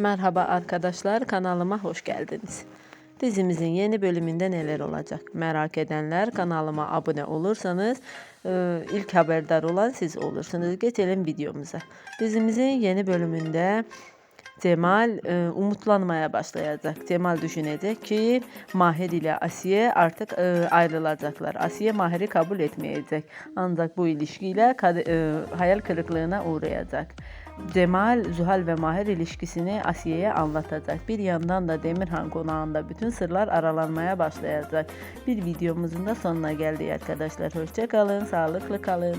Merhaba arkadaşlar, kanalıma hoş geldiniz. Dizimizin yeni bölümünde neler olacak? Merak edenler kanalıma abone olursanız e, ilk haberdar olan siz olursunuz. Geçelim videomuza. Dizimizin yeni bölümünde Cemal e, umutlanmaya başlayacak. Cemal düşünecek ki Mahir ile Asiye artık e, ayrılacaklar. Asiye Mahir'i kabul etmeyecek. Ancak bu ilişkiyle hayal kırıklığına uğrayacak. Cemal, Zühal ve Mahir ilişkisini Asiye'ye anlatacak. Bir yandan da Demirhan konağında bütün sırlar aralanmaya başlayacak. Bir videomuzun da sonuna geldik arkadaşlar. Hoşça kalın, sağlıklı kalın.